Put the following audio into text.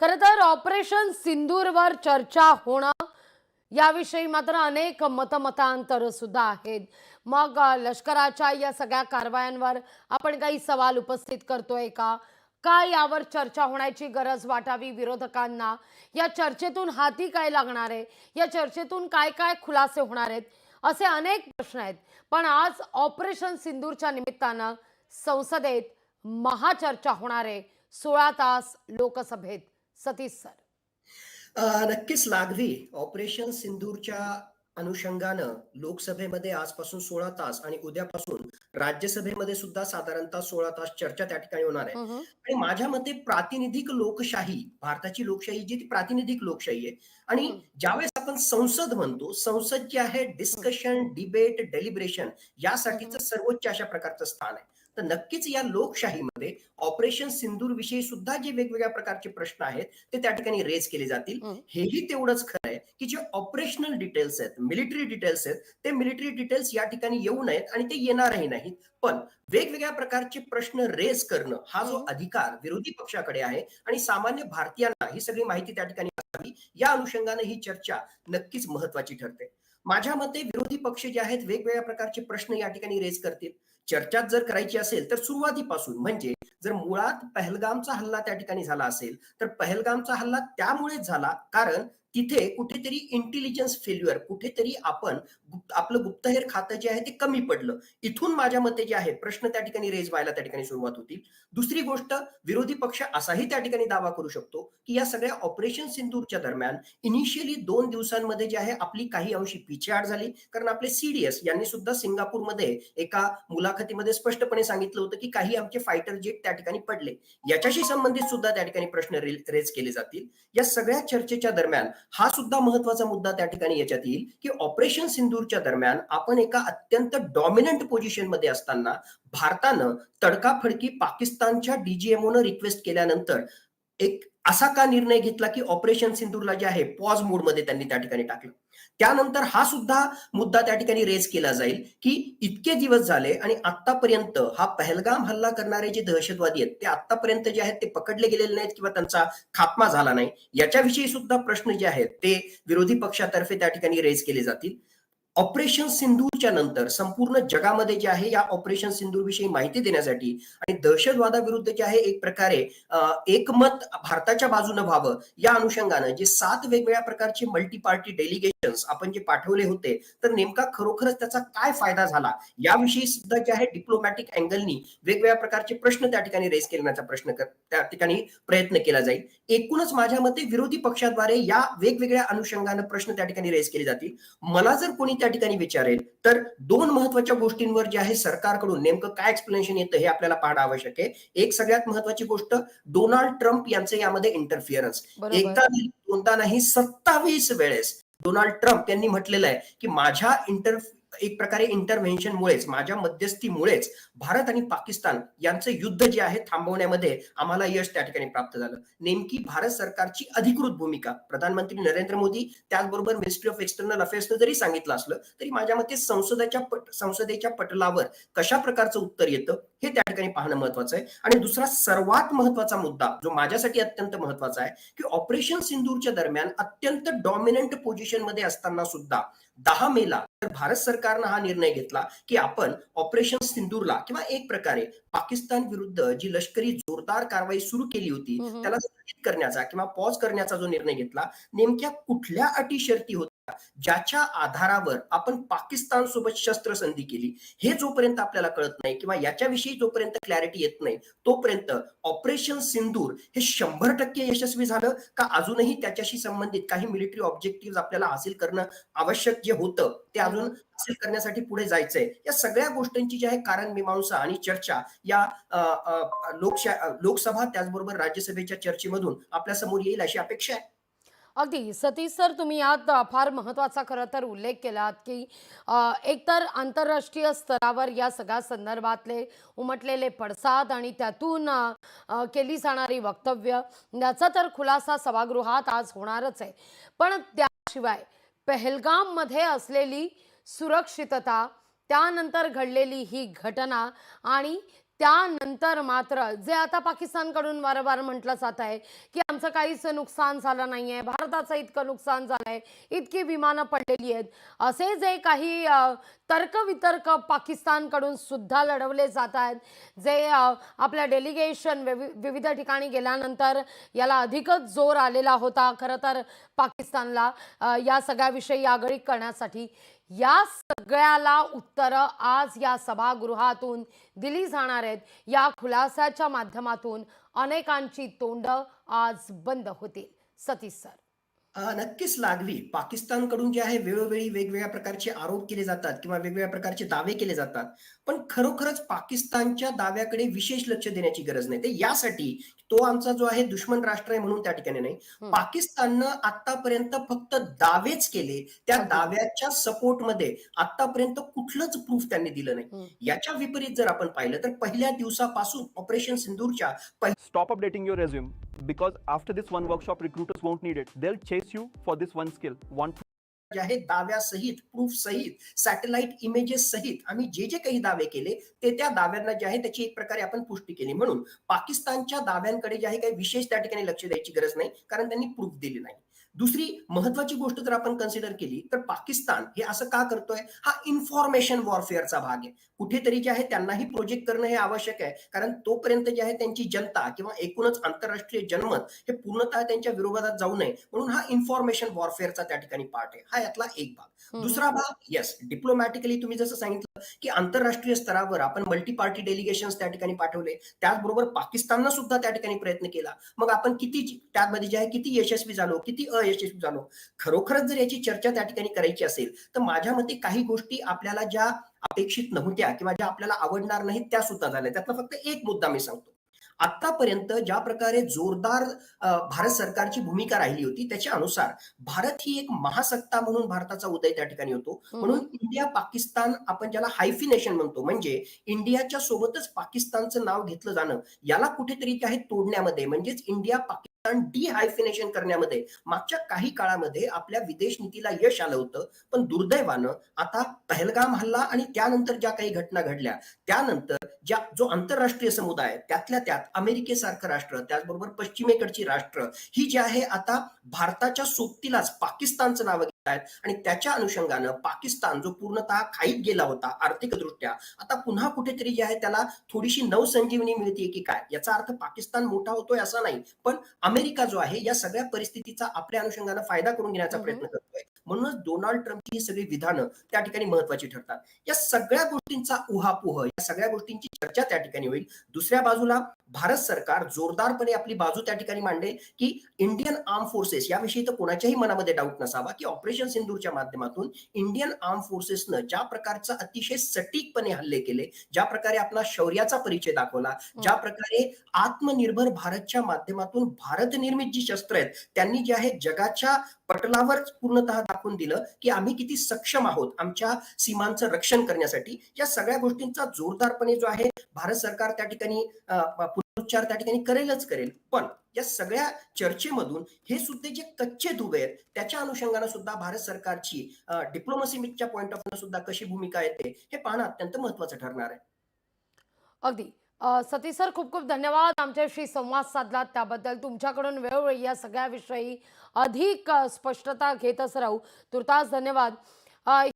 खरं तर ऑपरेशन सिंदूरवर चर्चा होणं याविषयी मात्र अनेक मतमतांतर सुद्धा आहेत. मग लष्कराच्या या सगळ्या कारवायांवर आपण काही सवाल उपस्थित करतोय का? का यावर चर्चा होण्याची गरज वाटावी विरोधकांना? या चर्चेतून हाती काय लागणार आहे? या चर्चेतून काय काय खुलासे होणार आहेत? असे अनेक प्रश्न आहेत. पण आज ऑपरेशन सिंदूरच्या निमित्तानं संसदेत महाचर्चा होणार आहे सोळा तास लोकसभेत. सतीश सर. नक्कीच लागवी. ऑपरेशन सिंदूरच्या अनुषंगानं लोकसभेमध्ये आजपासून सोळा तास आणि उद्यापासून राज्यसभेमध्ये सुद्धा साधारणतः सोळा तास चर्चा त्या ठिकाणी होणार आहे. आणि माझ्या मते प्रातिनिधिक लोकशाही भारताची लोकशाही जी ती प्रातिनिधिक लोकशाही आहे. आणि. ज्यावेळेस आपण संसद म्हणतो संसद जी आहे डिस्कशन डिबेट डेलिब्रेशन यासाठीचं सर्वोच्च अशा प्रकारचं स्थान आहे. तर नक्कीच या लोकशाहीमध्ये ऑपरेशन सिंदूर विषयी सुद्धा जे वेगवेगळ्या प्रकारचे प्रश्न आहेत ते त्या ठिकाणी रेज केले जातील. हेही तेवढंच खरं आहे की जे ऑपरेशनल डिटेल्स आहेत मिलिटरी डिटेल्स आहेत ते मिलिटरी डिटेल्स या ठिकाणी येऊ नयेत आणि ते येणारही नाहीत पण वेगवेगळ्या प्रकारचे प्रश्न रेज करणं हा जो. अधिकार विरोधी पक्षाकडे आहे आणि सामान्य भारतीयांना ही सगळी माहिती त्या ठिकाणी या अनुषंगाने ही चर्चा नक्कीच महत्वाची ठरते माझ्या मते विरोधी पक्ष जे आहेत वेगवेगळ्या प्रकारचे प्रश्न या ठिकाणी रेज करतील. चर्चात जर करायची असेल तर सुरुवातीपासून म्हणजे जर मुळात पहलगामचा हल्ला त्या ठिकाणी झाला असेल तर पहलगामचा हल्ला त्यामुळेच झाला कारण तिथे कुठेतरी इंटेलिजन्स फेल्युअर कुठेतरी आपण आपलं गुप्तहेर खातं जे आहे ते कमी पडलं. इथून माझ्या मते जे आहे प्रश्न त्या ठिकाणी रेज व्हायला त्या ठिकाणी सुरुवात होतील दुसरी गोष्ट विरोधी पक्ष असाही त्या ठिकाणी दावा करू शकतो की या सगळ्या ऑपरेशन सिंदूरच्या दरम्यान इनिशियली दोन दिवसांमध्ये जे आहे आपली काही अंशी पिछेहाट झाली. कारण आपले सीडीएस यांनी सुद्धा सिंगापूरमध्ये एका मुलाखतीमध्ये स्पष्टपणे सांगितलं होतं की काही आमचे फायटर जेट त्या ठिकाणी पडले. याच्याशी संबंधित सुद्धा त्या ठिकाणी प्रश्न रेज केले जातील. या सगळ्या चर्चेच्या दरम्यान हा सुद्धा महत्त्वाचा मुद्दा त्या ठिकाणी याच्यात येईल की ऑपरेशन सिंदूरच्या दरम्यान आपण एका अत्यंत डॉमिनंट पोझिशनमध्ये असताना भारतानं तडकाफडकी पाकिस्तानच्या डीजीएमओनं रिक्वेस्ट केल्यानंतर एक असा का निर्णय घेतला की ऑपरेशन सिंदूरला जे आहे पॉज मोडमध्ये त्यांनी त्या ठिकाणी टाकलं. त्यानंतर हा सुद्धा मुद्दा त्या ठिकाणी रेज केला जाईल की इतके दिवस झाले आणि आतापर्यंत हा पहलगाम हल्ला करणारे जे दहशतवादी आहेत ते आतापर्यंत जे आहेत ते पकडले गेलेले नाहीत किंवा त्यांचा खात्मा झाला नाही. याच्याविषयी सुद्धा प्रश्न जे आहेत ते विरोधी पक्षातर्फे त्या ठिकाणी रेज केले जातील. ऑपरेशन सिंधूरच्या नंतर संपूर्ण जगामध्ये जे आहे या ऑपरेशन सिंदूर विषयी माहिती देण्यासाठी आणि दहशतवादाविरुद्ध जे आहे एक प्रकारे एकमत भारताच्या बाजूने व्हावं या अनुषंगानं जे सात वेगवेगळ्या प्रकारचे मल्टी पार्टी डेलिगेशन आपण जे पाठवले होते तर नेमका खरोखरच त्याचा काय फायदा झाला? याविषयी सुद्धा जे आहे डिप्लोमॅटिक अँगलनी वेगवेगळ्या प्रकारचे प्रश्न त्या ठिकाणी रेस करण्याचा प्रश्न त्या ठिकाणी प्रयत्न केला जाईल. एकूणच माझ्या मते विरोधी पक्षाद्वारे या वेगवेगळ्या अनुषंगानं प्रश्न त्या ठिकाणी रेस केले जातील. मला जर कोणी त्या ठिकाणी विचारेल. तर दोन महत्त्वाच्या गोष्टींवर जे आहे सरकारकडून नेमकं काय एक्सप्लेनेशन येतं हे आपल्याला पाहणं आवश्यक आहे. एक सगळ्यात महत्वाची गोष्ट डोनाल्ड ट्रम्प यांचं यामध्ये इंटरफिअरन्स एकदा दोनदा नाही सत्तावीस वेळेस डोनाल्ड ट्रम्प यांनी म्हटलेलं आहे की माझ्या इंटर एक प्रकारे इंटरव्हेन्शनमुळेच माझ्या मध्यस्थीमुळेच भारत आणि पाकिस्तान यांचं युद्ध जे आहे थांबवण्यामध्ये आम्हाला यश त्या ठिकाणी प्राप्त झालं. नेमकी भारत सरकारची अधिकृत भूमिका प्रधानमंत्री नरेंद्र मोदी त्याचबरोबर मिनिस्ट्री ऑफ एक्सटर्नल अफेअर्सनं जरी सांगितलं असलं तरी माझ्या मते संसदेच्या पट संसदेच्या पटलावर कशा प्रकारचं उत्तर येतं हे त्या ठिकाणी पाहणं महत्वाचं आहे. आणि दुसरा सर्वात महत्त्वाचा मुद्दा जो माझ्यासाठी अत्यंत महत्त्वाचा आहे की ऑपरेशन सिंदूरच्या दरम्यान अत्यंत डॉमिनंट पोझिशनमध्ये असताना सुद्धा दहा मेला तर भारत सरकारनं हा निर्णय घेतला की आपण ऑपरेशन सिंदूरला किंवा एक प्रकारे पाकिस्तान विरुद्ध जी लष्करी जोरदार कारवाई सुरू केली होती. त्याला स्थगित करण्याचा किंवा पॉज करण्याचा जो निर्णय घेतला नेमक्या कुठल्या अटी शर्ती होत्या ज्याच्या आधारावर आपण पाकिस्तान सोबत शस्त्रसंधी केली हे जोपर्यंत आपल्याला कळत नाही किंवा याच्याविषयी जोपर्यंत क्लॅरिटी येत नाही तोपर्यंत ऑपरेशन सिंदूर हे शंभर टक्के यशस्वी झालं का अजूनही त्याच्याशी संबंधित काही मिलिटरी ऑब्जेक्टिव्ह आपल्याला हासिल करणं आवश्यक जे होतं ते अजून हासिल करण्यासाठी पुढे जायचंय. या सगळ्या गोष्टींची जी आहे कारण मीमांसा आणि चर्चा या लोकशा लोकसभा त्याचबरोबर राज्यसभेच्या चर्चेमधून आपल्यासमोर येईल अशी अपेक्षा आहे. अगदी. सतीश सर तुम्ही यात फार महत्त्वाचा खरं तर उल्लेख केलात की एकतर आंतरराष्ट्रीय स्तरावर या सगळ्या संदर्भातले उमटलेले पडसाद आणि त्यातून केली जाणारी वक्तव्य याचा तर खुलासा सभागृहात आज होणारच आहे. पण त्याशिवाय पहलगाममध्ये असलेली सुरक्षितता त्यानंतर घडलेली ही घटना आणि त्यानंतर मात्र जे आता पाकिस्तानकडून वारंवार म्हटलं जात आहे की आमचं काहीच नुकसान झालं नाही आहे भारताचं इतकं नुकसान झालं आहे इतकी विमानं पडलेली आहेत. असे जे काही तर्कवितर्क पाकिस्तानकडून सुद्धा लढवले जात आहेत जे आपल्या डेलिगेशन विविध ठिकाणी गेल्यानंतर याला अधिकच जोर आलेला होता खरं तर पाकिस्तानला या सगळ्याविषयी आगळीक करण्यासाठी. या सगळ्याला उत्तरं आज या सभागृहातून दिली जाणार आहेत. या खुलासाच्या माध्यमातून अनेकांची तोंड आज बंद होतील. सतीश सर. नक्कीच लागली. पाकिस्तानकडून जे आहे वेळोवेळी वेगवेगळ्या प्रकारचे आरोप केले जातात किंवा वेगवेगळ्या प्रकारचे दावे केले जातात. पण खरोखरच पाकिस्तानच्या दाव्याकडे विशेष लक्ष देण्याची गरज नाही. ते यासाठी तो आमचा जो आहे दुश्मन राष्ट्र आहे म्हणून त्या ठिकाणी नाही. पाकिस्ताननं आतापर्यंत फक्त दावेच केले. त्या. दाव्याच्या सपोर्टमध्ये आतापर्यंत कुठलंच प्रूफ त्यांनी दिलं. नाही. याच्या विपरीत जर आपण पाहिलं तर पहिल्या दिवसापासून ऑपरेशन सिंदूरच्या Stop updating your resume. Because after this one workshop, recruiters won't need it. They'll chase you for this one skill, one जे आहे दाव्यासहित प्रूफ सहित सॅटेलाइट इमेजेस सहित आम्ही जे जे काही दावे केले ते त्या दाव्यांना जे आहे त्याची एक प्रकारे आपण पुष्टी केली. म्हणून पाकिस्तानच्या दाव्यांकडे जे आहे काही विशेष त्या ठिकाणी लक्ष द्यायची गरज नाही कारण त्यांनी प्रूफ दिली नाही. दुसरी महत्वाची गोष्ट जर आपण कन्सिडर केली तर पाकिस्तान हे असं का करतोय? हा इन्फॉर्मेशन वॉरफेअरचा भाग आहे. कुठेतरी जे आहे त्यांनाही प्रोजेक्ट करणं हे आवश्यक आहे. कारण तोपर्यंत जे आहे त्यांची जनता किंवा एकूणच आंतरराष्ट्रीय जनमत हे पूर्णतः त्यांच्या विरोधात जाऊ नये. म्हणून हा इन्फॉर्मेशन वॉरफेअरचा त्या ठिकाणी पार्ट आहे. हा यातला एक भाग. दुसरा भाग येस डिप्लोमॅटिकली तुम्ही जसं सांगितलं की आंतरराष्ट्रीय स्तरावर आपण मल्टी पार्टी डेलिगेशन त्या ठिकाणी पाठवले. त्याचबरोबर पाकिस्ताननं सुद्धा त्या ठिकाणी प्रयत्न केला. मग आपण किती त्यामध्ये जे आहे किती यशस्वी झालो किती अयशस्वी झालो? खरोखरच जर याची चर्चा त्या ठिकाणी करायची असेल तर माझ्या मते काही गोष्टी आपल्याला ज्या अपेक्षित नव्हत्या किंवा ज्या आपल्याला आवडणार नाहीत त्या सुद्धा झाल्या. त्यातला फक्त एक मुद्दा मी सांगतो. आतापर्यंत ज्या प्रकारे जोरदार भारत सरकारची भूमिका राहिली होती त्याच्या अनुसार भारत ही एक महासत्ता म्हणून भारताचा उदय त्या ठिकाणी होतो. म्हणून इंडिया पाकिस्तान आपण ज्याला हायफिनेशन म्हणतो म्हणजे इंडियाच्या सोबतच पाकिस्तानचं नाव घेतलं जाणं याला कुठेतरी आहे तोडण्यामध्ये. म्हणजेच इंडिया पाकिस्तान डी हायफिनेशन करण्यामध्ये मागच्या काही काळामध्ये आपल्या विदेश नीतीला यश आलं होतं पण दुर्दैवानं आता पहलगाम हल्ला आणि त्यानंतर ज्या काही घटना घडल्या त्यानंतर ज्या जो आंतरराष्ट्रीय समुदाय त्यातल्या त्यात अमेरिकेसारखं राष्ट्र त्याचबरोबर पश्चिमेकडची राष्ट्र ही जी आहे आता भारताच्या सोबतीलाच पाकिस्तानचं नाव आहेत आणि त्याच्या अनुषंगानं पाकिस्तान जो पूर्णतः खाईत गेला होता आर्थिकदृष्ट्या आता पुन्हा कुठेतरी जे आहे त्याला थोडीशी नवसंजीवनी मिळते की काय? याचा अर्थ पाकिस्तान मोठा होतोय असा नाही. पण अमेरिका जो आहे या सगळ्या परिस्थितीचा आपल्या अनुषंगानं फायदा करून घेण्याचा. प्रयत्न करतोय. म्हणूनच डोनाल्ड ट्रम्पची ही सगळी विधानं त्या ठिकाणी महत्वाची ठरतात. या सगळ्या गोष्टींचा उहापोह या सगळ्या गोष्टींची चर्चा त्या ठिकाणी होईल. दुसऱ्या बाजूला भारत सरकार जोरदारपणे आपली बाजू त्या ठिकाणी मांडेल की इंडियन आर्म फोर्सेस याविषयी तर कोणाच्याही मनामध्ये डाऊट नसावा की ऑपरेशन सिंदूरच्या माध्यमातून इंडियन आर्म फोर्सेसनं ज्या प्रकारचा अतिशय सटीकपणे हल्ले केले ज्या प्रकारे आपला शौर्याचा परिचय दाखवला ज्या प्रकारे आत्मनिर्भर भारतच्या माध्यमातून भारत निर्मित जी शस्त्र आहेत त्यांनी जे आहे जगाच्या पटलावर पूर्णतः दाखवून दिलं की आम्ही किती सक्षम आहोत आमच्या सीमांचं रक्षण करण्यासाठी. या सगळ्या गोष्टींचा जोरदारपणे जो आहे भारत सरकार त्या ठिकाणी पुनरुच्चार त्या ठिकाणी करेलच करेल. पण या सगळ्या चर्चेमधून हे सुद्धा जे कच्चे दुबे आहेत त्याच्या अनुषंगानं सुद्धा भारत सरकारची डिप्लोमसीच्या पॉईंट ऑफ सुद्धा कशी भूमिका येते हे पाहणं अत्यंत महत्वाचं ठरणार आहे. अगदी. सती सर खूप खूप धन्यवाद आमच्याशी संवाद साधलात. त्याबद्दल तुमच्याकडून वेळोवेळी या सगळ्याविषयी अधिक स्पष्टता घेतच राहू. तुर्तास धन्यवाद.